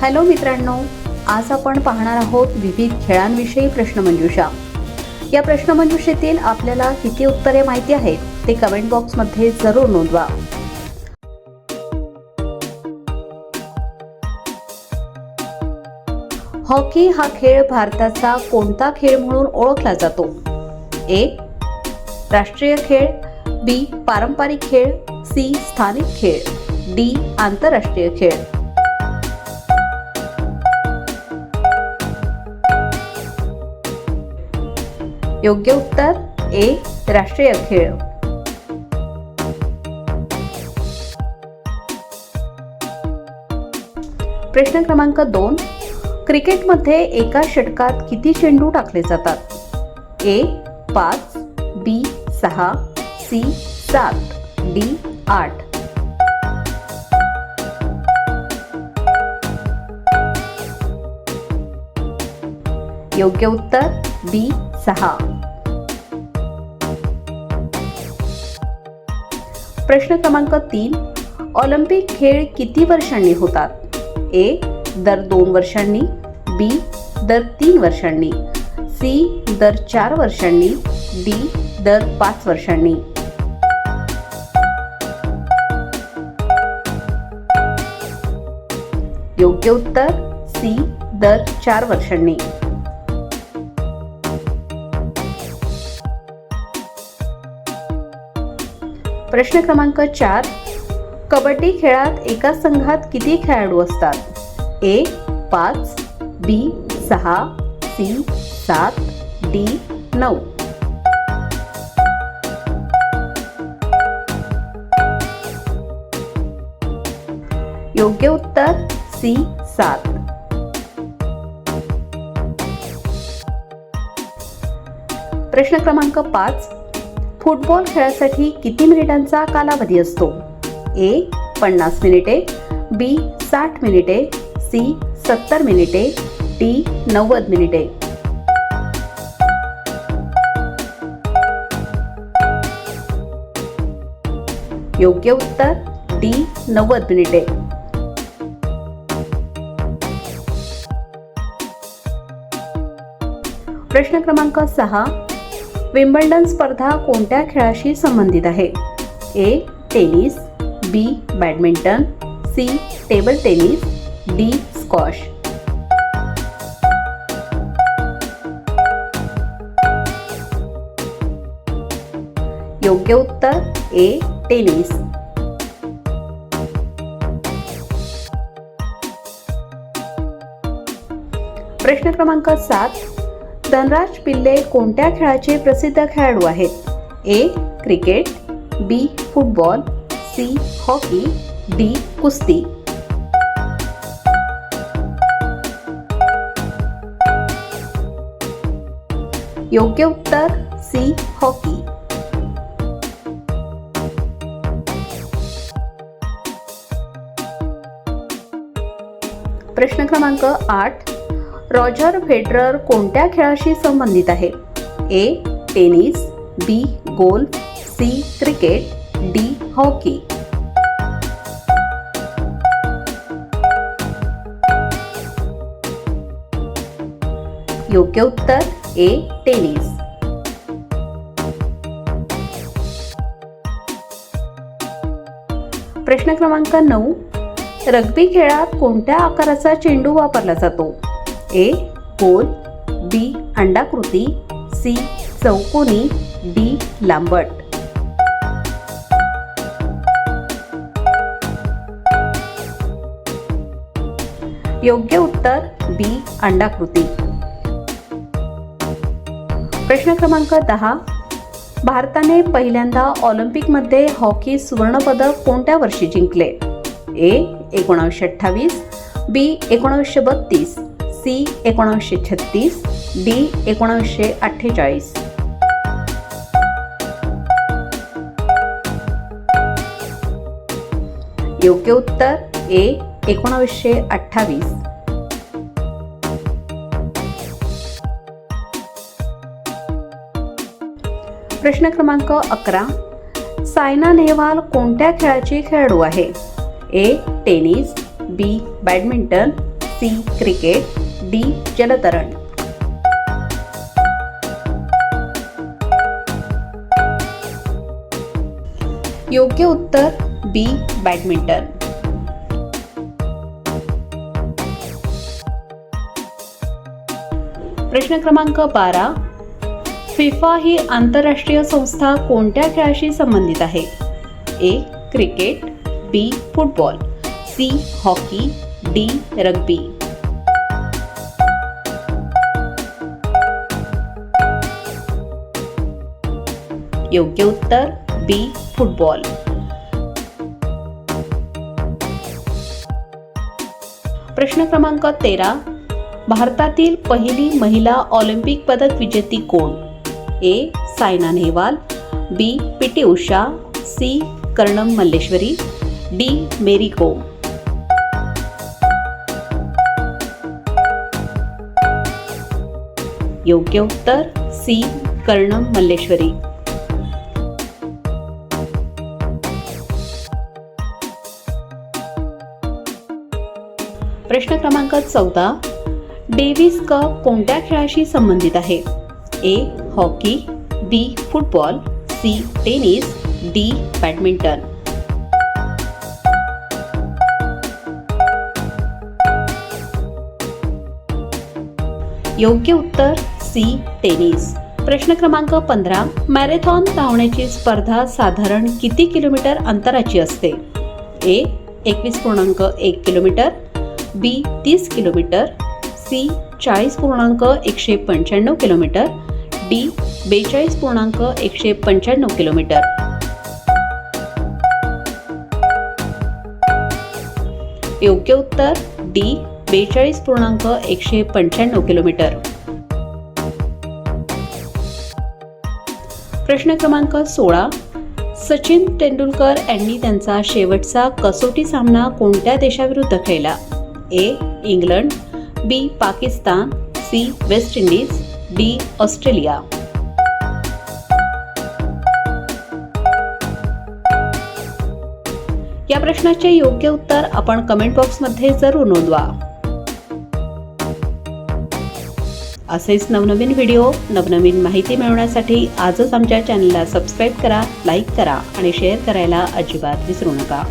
Hello मित्रांनो आज आपण पाहणार आहोत विविध खेळांविषयी प्रश्नमंजुषा. या प्रश्नमंजुषेतील आपल्याला किती उत्तरे माहिती आहेत ते कमेंट बॉक्समध्ये जरूर नोंदवा. हॉकी हा खेळ भारताचा कोणता खेळ म्हणून ओळखला जातो? ए राष्ट्रीय खेळ बी पारंपरिक खेळ सी स्थानिक खेळ डी आंतरराष्ट्रीय खेळ. योग्य उत्तर ए राष्ट्रीय खेळ. प्रश्न क्रमांक दोन. क्रिकेटमध्ये एका षटकात किती चेंडू टाकले जातात? ए पाच बी सहा सी सात डी आठ. योग्य उत्तर बी सहा. प्रश्न क्रमांक तीन. ऑलिम्पिक खेळ किती वर्षांनी होतात? ए दर दोन वर्षांनी. बी दर तीन वर्षांनी. सी दर चार वर्षांनी. डी दर पाच वर्षांनी. योग्य उत्तर सी दर चार वर्षांनी. प्रश्न क्रमांक चार. कबड्डी खेळात एका संघात किती खेळाडू असतात? ए पाच बी सहा सी सात डी नऊ. योग्य उत्तर सी सात. प्रश्न क्रमांक पाच. फुटबॉल खेळासाठी किती मिनिटांचा कालावधी असतो? ए पन्नास मिनिटे बी साठ मिनिटे सी सत्तर मिनिटे डी नव्वद मिनिटे. योग्य उत्तर डी नव्वद मिनिटे. प्रश्न क्रमांक सहा विम्बल्डन स्पर्धा कोणत्या खेळाशी संबंधित आहे? A tennis B badminton C table tennis D squash. योग्य उत्तर ए टेनिस. प्रश्न क्रमांक सात धनराज पिल्ले कोणत्या खेळाचे प्रसिद्ध खेळाडू आहेत? A cricket B football C hockey D कुस्ती. योग्य उत्तर सी हॉकी. प्रश्न क्रमांक आठ रॉजर फेडरर कोणत्या खेळाशी संबंधित आहे? A tennis B golf C cricket D hockey. योग्य उत्तर ए टेनिस. प्रश्न क्रमांक नऊ. रग्बी खेळात कोणत्या आकाराचा चेंडू वापरला जातो? ए गोल बी अंडाकृती सी चौकोनी डी लांबट. योग्य उत्तर बी अंडाकृती. प्रश्न क्रमांक दहा. भारताने पहिल्यांदा ऑलिम्पिकमध्ये हॉकी सुवर्णपदक कोणत्या वर्षी जिंकले? ए एकोणावीसशे अठ्ठावीस बी एकोणावीसशे बत्तीस. सी एकोणीसशे छत्तीस डी एकोणीसशे अठ्ठेचाळीस. योग्य उत्तर ए एकोणावीसशे अठ्ठावीस. प्रश्न क्रमांक अकरा सायना नेहवाल कोणत्या खेळाची खेळाडू आहे? A tennis B badminton C cricket D जलतरण. योग्य उत्तर बी बॅडमिंटन. प्रश्न क्रमांक बारा. फिफा ही आंतरराष्ट्रीय संस्था कोणत्या खेळाशी संबंधित आहे? A cricket B football C hockey D rugby. योग्य उत्तर बी फुटबॉल प्रश्न क्रमांक तेरा. भारतातील पहिली महिला ऑलिम्पिक पदक विजेती कोण? A Saina Nehwal. B P T Usha. C Karnam Malleswari. D Mary Kom योग्य उत्तर सी कर्णम मल्लेश्वरी. प्रश्न क्रमांक चौदा. डेव्हिस कप कोणत्या खेळाशी संबंधित आहे? A hockey B football C tennis D badminton. योग्य उत्तर सी टेनिस. प्रश्न क्रमांक पंधरा. मॅरेथॉन धावण्याची स्पर्धा साधारण किती किलोमीटर अंतराची असते? ए एकवीस पूर्णांक एक किलोमीटर. बी तीस किलोमीटर सी चाळीस पूर्णांक एकशे पंच्याण्णव किलोमीटर डी बेचाळीस पूर्णांक एकशे पंच्याण्णव किलोमीटर. योग्य उत्तर डी बेचाळीस पूर्णांक एकशे पंच्याण्णव किलोमीटर. प्रश्न क्रमांक सोळा. सचिन तेंडुलकर यांनी त्यांचा शेवटचा कसोटी सामना कोणत्या देशाविरुद्ध खेळला? A England B Pakistan C West Indies D Australia. या प्रश्नाचे योग्य उत्तर आपण कमेंट बॉक्समध्ये जरूर नोंदवा. असेच नवनवीन व्हिडिओ नवनवीन माहिती मिळवण्यासाठी आजच आमच्या चॅनलला सबस्क्राईब करा लाईक करा आणि शेअर करायला अजिबात विसरू नका.